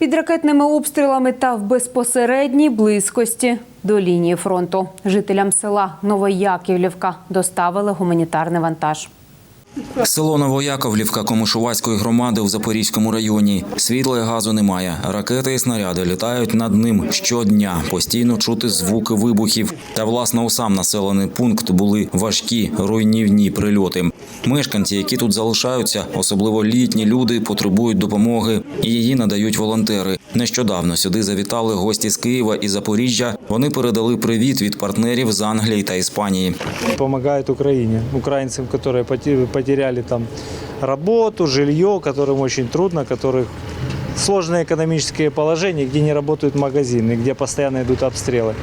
Під ракетними обстрілами та в безпосередній близькості до лінії фронту жителям села Новояківлівка доставили гуманітарний вантаж. Село Новояковлівка Комишувацької громади в Запорізькому районі. Світла і газу немає. Ракети і снаряди літають над ним щодня. Постійно чути звуки вибухів. Та власне у сам населений пункт були важкі руйнівні прильоти. Мешканці, які тут залишаються, особливо літні люди, потребують допомоги і її надають волонтери. Нещодавно сюди завітали гості з Києва і Запоріжжя. Вони передали привіт від партнерів з Англії та Іспанії. помогает Украине, украинцам, которые поте- потеряли там работу, жилье, которым очень трудно, которых сложное экономическое положение, где не работают магазины, где постоянно идут обстрелы.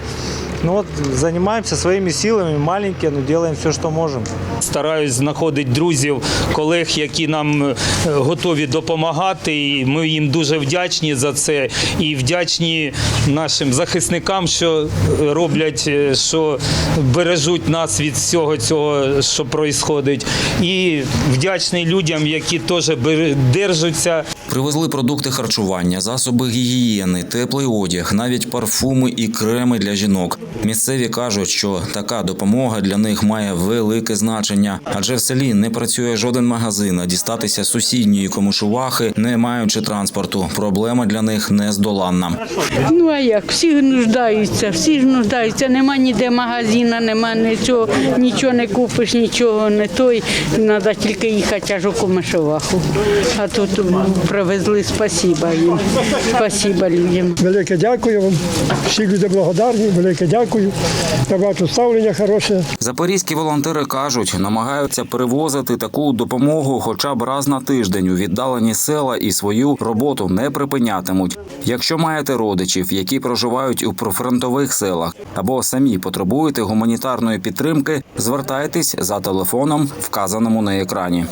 Ну вот занимаемся своими силами, маленькие, но делаем все, что можем. Стараюсь знаходити друзів, колег, які нам е, готові допомагати. І ми їм дуже вдячні за це. І вдячні нашим захисникам, що роблять, е, що бережуть нас від всього цього, що відбувається. І вдячний людям, які теж держаться. Привезли продукти харчування, засоби гігієни, теплий одяг, навіть парфуми і креми для жінок. Місцеві кажуть, що така допомога для них має велике значення, адже в селі не працює жоден магазин, а дістатися сусідньої комишувахи, не маючи транспорту. Проблема для них нездоланна. Ну а як? Всі нуждаються, всі ж нуждаються. Нема ніде магазина, нема нічого, нічого не купиш, нічого не той. Треба тільки їхати аж у Комишоваху. А тут привезли спасіба їм. Спасіба людям. Велике дякую вам. Всі люди благодарні, велике дякую. Я бачу ставлення хороше. Запорізькі волонтери кажуть, намагаються перевозити таку допомогу хоча б раз на тиждень у віддалені села і свою роботу не припинятимуть. Якщо маєте родичів, які проживають у прифронтових селах, або самі потребуєте гуманітарної підтримки, звертайтесь за телефоном, вказаному на екрані.